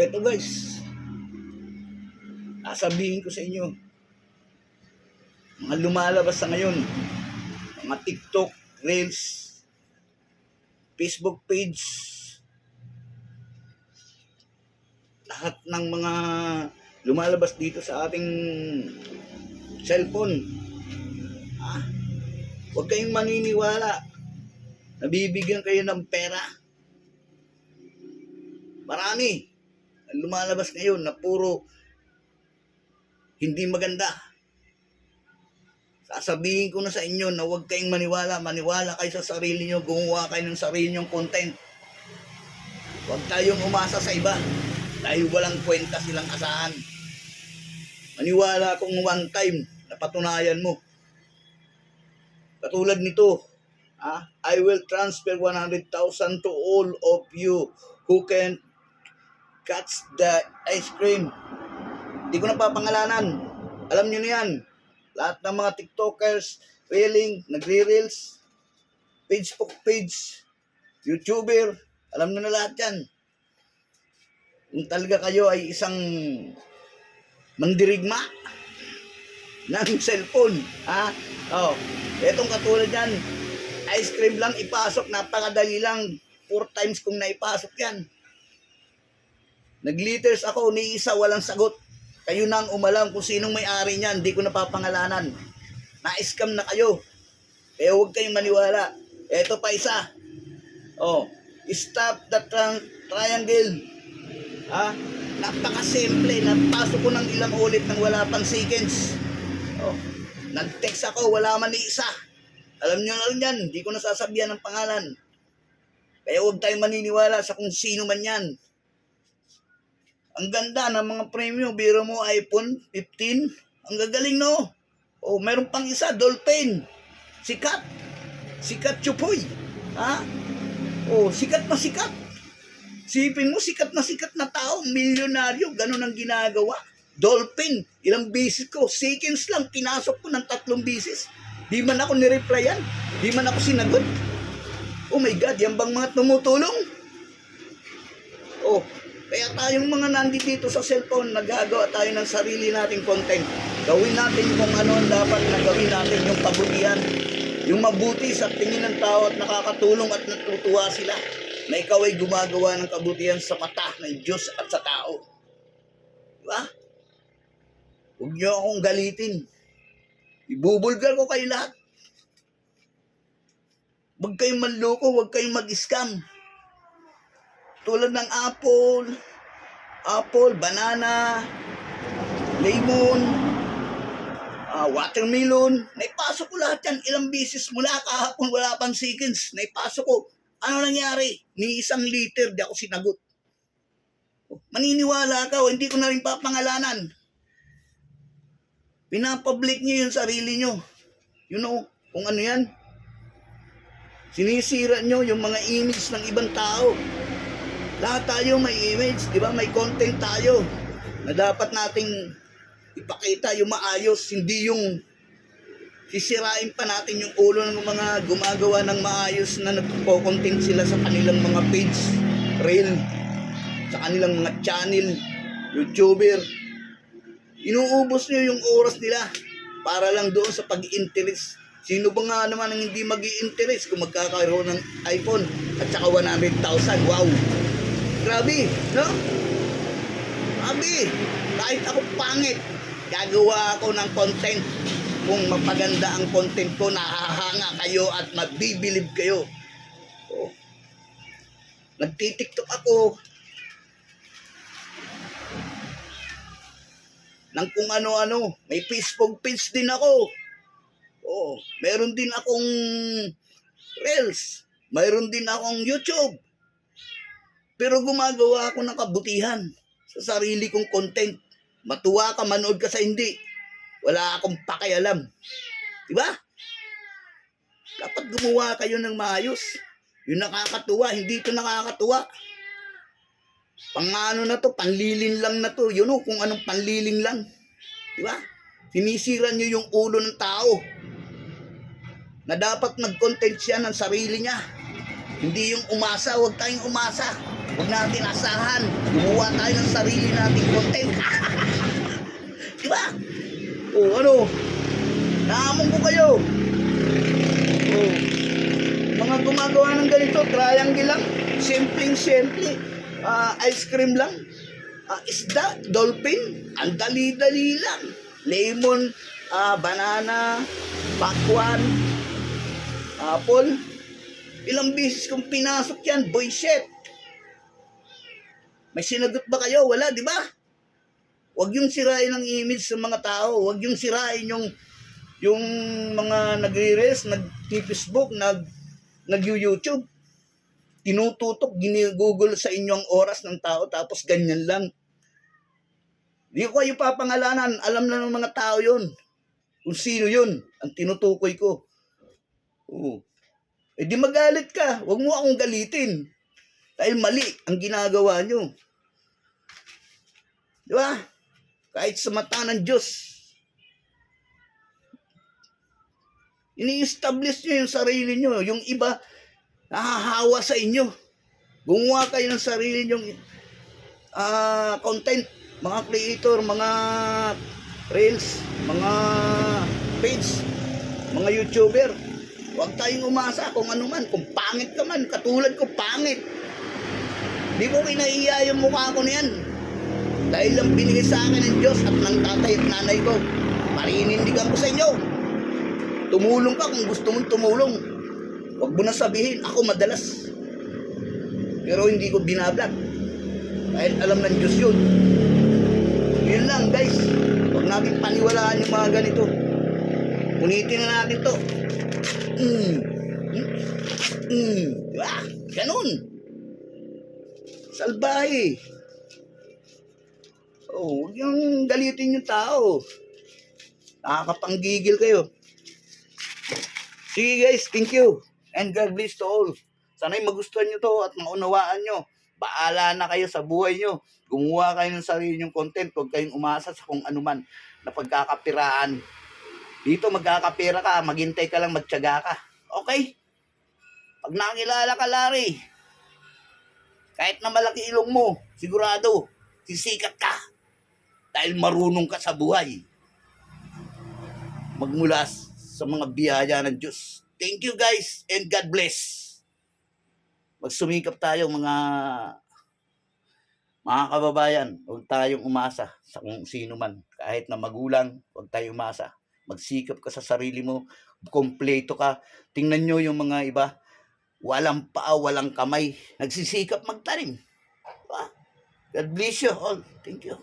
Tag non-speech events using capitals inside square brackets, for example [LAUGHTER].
Eto guys, sasabihin ko sa inyo, mga lumalabas sa ngayon, mga TikTok, Reels, Facebook page, lahat ng mga lumalabas dito sa ating cellphone. Ah, huwag kayong maniniwala. Nabibigyan kayo ng pera. Marami. Lumalabas ngayon na puro hindi maganda. Sasabihin ko na sa inyo na huwag kayong maniwala. Maniwala kayo sa sarili nyo. Gumawa kayo ng sarili nyong content. Huwag tayong umasa sa iba. Dahil walang kwenta silang asahan. Maniwala kung one time na patunayan mo. Katulad nito, ah, I will transfer 100,000 to all of you who can catch the ice cream. Hindi ko na papangalanan. Alam nyo na yan. Lahat ng mga TikTokers, reeling, nagre-reels, Facebook page, YouTuber, alam nyo na lahat yan. Kung talaga kayo ay isang mandirigma [LAUGHS] ng cellphone, ha? Oh, etong katulad yan, ice cream lang ipasok, napakadali lang. Four times kung naipasok yan. Nagliters ako, ni isa walang sagot. Kayo nang umalam kung sinong may-ari niyan, hindi ko napapangalanan. Na-scam na kayo. Kaya huwag kayong maniwala. Eto pa isa. Oh, stop the tri- triangle. Ha? Napakasimple. Napasok ko ng ilang ulit nang wala pang seconds. Oh, nag-text ako, wala man ni isa. Alam niyo na yan, hindi ko nasasabihan ng pangalan. Kaya huwag tayong maniniwala sa kung sino man yan. Ang ganda ng mga premium. Biro mo iPhone 15. Ang gagaling no. Oh, meron pang isa, Dolphin. Sikat. Sikat chupoy. Ha? Oh, sikat na sikat. Sipin mo, sikat na sikat na tao, milyonaryo, ganun ang ginagawa. Dolphin, ilang bisis ko, seconds lang, pinasok ko ng tatlong bisis. Di man ako nireplyan, di man ako sinagot. Oh my God, yan bang mga tumutulong? Oh, kaya tayong mga nandito sa cellphone, nagagawa tayo ng sarili nating content. Gawin natin kung ano ang dapat na gawin natin, yung kabutihan, yung mabuti sa tingin ng tao at nakakatulong at natutuwa sila na ikaw ay gumagawa ng kabutihan sa mata ng Diyos at sa tao. Di ba? Huwag niyo akong galitin. Ibubulgar ko kayo lahat. Huwag kayong manloko, huwag kayong mag-scam. Tulad ng apple, apple, banana, lemon, ah, watermelon. Naipasok ko lahat yan. Ilang bisis mula kahapon, wala pang seconds. Naipasok ko. Ano nangyari? Ni isang liter, di ako sinagot. Maniniwala ka o hindi ko na rin papangalanan. Pinapublic niyo yung sarili niyo. You know, kung ano yan. Sinisira niyo yung mga image ng ibang tao. Lahat tayo may image, di ba? May content tayo na dapat nating ipakita yung maayos, hindi yung sisirain pa natin yung ulo ng mga gumagawa ng maayos na nagpo-content sila sa kanilang mga page, reel, sa kanilang mga channel, YouTuber. Inuubos nyo yung oras nila para lang doon sa pag-interest. Sino ba nga naman ang hindi mag interest kung magkakaroon ng iPhone at saka 100,000? Wow! Grabe, no? Grabe! Kahit ako pangit, gagawa ako ng content. Kung mapaganda ang content ko, nakahanga kayo at mabibilib kayo. Oh. Nagtitiktok ako, ng kung ano-ano. May Facebook page din ako. Oo, meron din akong Reels. Mayroon din akong YouTube. Pero gumagawa ako ng kabutihan sa sarili kong content. Matuwa ka, manood ka sa hindi. Wala akong pakialam. Diba? Dapat gumawa kayo ng maayos. Yung nakakatuwa, hindi ito nakakatuwa. Pangano na to, panlilin lang na to. Yun know, kung anong panlilin lang. Di ba? Sinisira nyo yung ulo ng tao. Na dapat mag-content siya ng sarili niya. Hindi yung umasa, huwag tayong umasa. Huwag natin asahan. Gumawa tayo ng sarili nating content. [LAUGHS] Di ba? O ano? Naamon ko kayo. O, mga gumagawa ng ganito, triangle lang. Simpleng simple. Ah, ice cream lang. Ah, isda, dolphin. Ang dali-dali lang. Lemon, ah, banana, pakwan, apple. Ilang beses kong pinasok yan, boy shit. May sinagot ba kayo? Wala, di ba? Huwag yung sirain ang image sa mga tao. Huwag yung sirain yung yung mga nagre-res, nag-Facebook, nag nag-YouTube. Tinututok, ginigugol sa inyong oras ng tao tapos ganyan lang. Di ko kayo papangalanan. Alam na ng mga tao yon Kung sino yun. Ang tinutukoy ko. Oo. Eh di magalit ka. Huwag mo akong galitin. Dahil mali ang ginagawa nyo. Di ba? Kahit sa mata ng Diyos. Ini-establish nyo yung sarili nyo. Yung iba, nahahawa sa inyo. Gumawa kayo ng sarili nyong ah, content. Mga creator, mga reels, mga page, mga YouTuber. Huwag tayong umasa kung ano man. Kung pangit ka man, katulad ko pangit. Di ko kinaiya yung mukha ko niyan. Dahil lang binigay sa akin ng Diyos at ng tatay at nanay ko. Parinindigan ko sa inyo. Tumulong ka kung gusto mong tumulong. Huwag mo na sabihin, ako madalas. Pero hindi ko binablog. Dahil alam ng Diyos yun. Yun lang guys. Huwag natin paniwalaan yung mga ganito. Unitin na natin to. Mm. Mm. Mm. Diba? Ganun. Salbahe. Oh, huwag yung galitin yung tao. Nakakapanggigil kayo. Sige guys, thank you. And God bless to all. Sana'y magustuhan nyo to at maunawaan nyo. Baala na kayo sa buhay nyo. Gumawa kayo ng sarili nyong content. Huwag kayong umasa sa kung anuman na pagkakapiraan. Dito magkakapira ka, maghintay ka lang, magtyaga ka. Okay? Pag nakilala ka, Larry, kahit na malaki ilong mo, sigurado, sisikat ka. Dahil marunong ka sa buhay. Magmula sa mga biyaya ng Diyos. Thank you guys and God bless. Magsumikap tayo mga mga kababayan. Huwag tayong umasa sa kung sino man. Kahit na magulang, huwag tayong umasa. Magsikap ka sa sarili mo. Kompleto ka. Tingnan nyo yung mga iba. Walang paa, walang kamay. Nagsisikap magtanim. Diba? God bless you all. Thank you.